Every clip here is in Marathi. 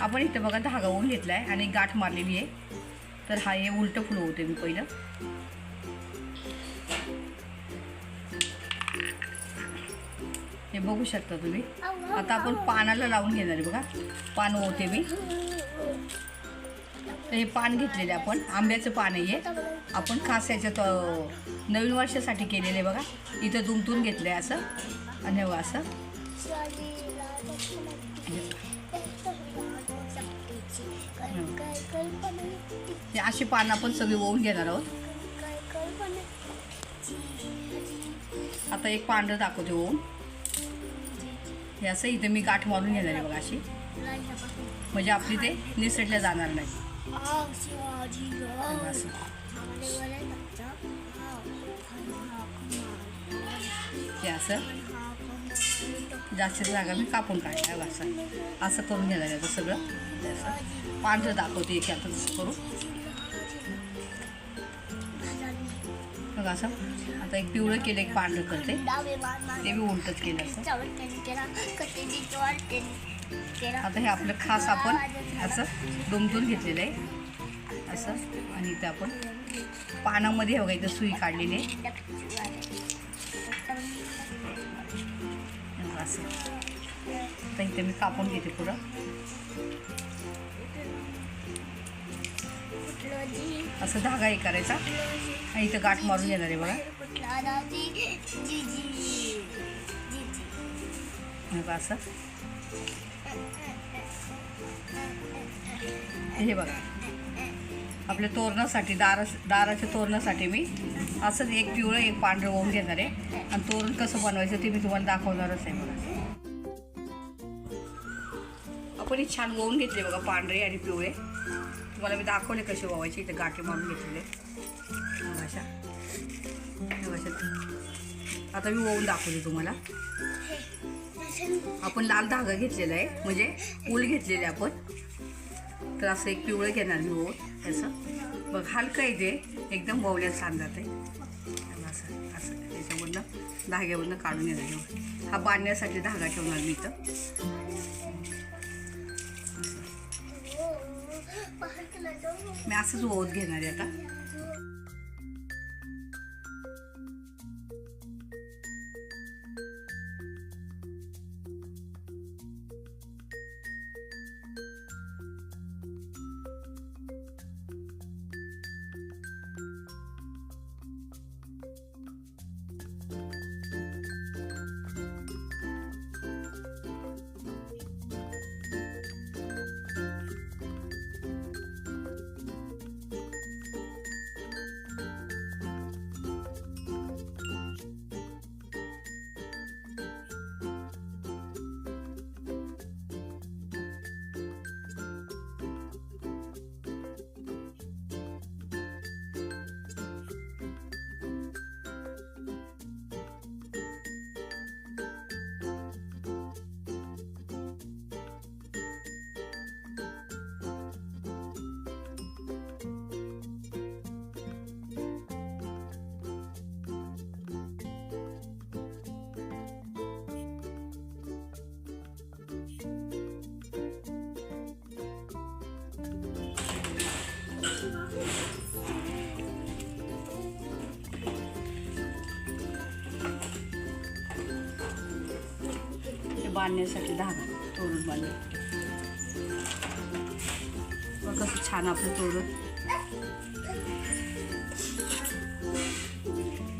आपण इथं बघा धागा ओवून घेतला आहे आणि गाठ मारलेली आहे. तर हा हे उलटं फुलं होते मी पहिलं. हे बघू शकता तुम्ही. आता आपण पानाला लावून घेणार आहे बघा. पान ओवते मी. तर हे पान घेतलेले आपण. आंब्याचं पान आहे. आपण खास याच्यात नवीन वर्षासाठी केलेलं आहे बघा. इथं दुमतून घेतलं आहे असं. आणि असं. हे अशी पानं आपण सगळी ओवून घेणार आहोत. आता एक पांढरं दाखवते ओवून हे असं इथे मी गाठ मारून घेणार आहे बघा अशी. म्हणजे आपली ते निसटल्या जाणार नाही. हे असं. जास्त जागा मी कापून काढल्या वासा असं असं करून घेणार आहे सगळं. असं पांढरं दाखवते एक आता तसं करू बघा असं. आता एक पिवळं केलं एक पांढरं करते. ते मी उलटच केलं असं. आता हे आपलं खास आपण असं दुमतून घेतलेलं आहे. असं. आणि इथं आपण पानामध्ये हे बघा इथं सुई काढलेली आहे. असं. तर इथे मी कापून घेते पुढं. असं धागा हे करायचा. आणि इथं गाठ मारून येणार आहे बघा. बघा असं. हे बघा. आपल्या तोरणासाठी दारा दाराच्या तोरणासाठी मी असंच एक पिवळं एक पांढरं होऊन घेणार आहे. आणि तोरण कसं बनवायचं ते मी तुम्हाला दाखवणारच आहे बघा. आपण हे छान ओवून घेतले बघा पांढरे आणि पिवळे. तुम्हाला मी दाखवले कसे वावायचे इथे गाठी मारून घेतलेले. अशा. आता मी ओवून दाखवते तुम्हाला. आपण लाल धागा घेतलेला आहे म्हणजे ऊल घेतलेले आपण. तर असं एक पिवळं घेणार मी ओवून असं. बघ हलकं आहे ते एकदम ववल्यात छान जाते असं असं. त्याच्यामधनं धाग्यामधनं काढून येतो हा बांधण्यासाठी धागा ठेवणार मी तर मी असंच ओत घेणार आहे आता. बांधण्यासाठी धागा तोरण बांधले. कसं छान आपलं तोरण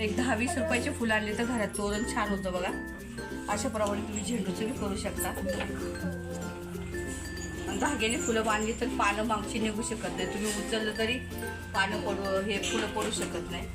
एक दहा वीस रुपयाचे फुलं आणले तर घरात तोरण छान होतं बघा. अशा प्रमाणे तुम्ही झेंडूचं बी करू शकता. आणि धाग्याने फुलं बांधली तर पानं मागची निघू शकत नाही. तुम्ही उचललं तरी पानं पडू हे फुलं पडू शकत नाही.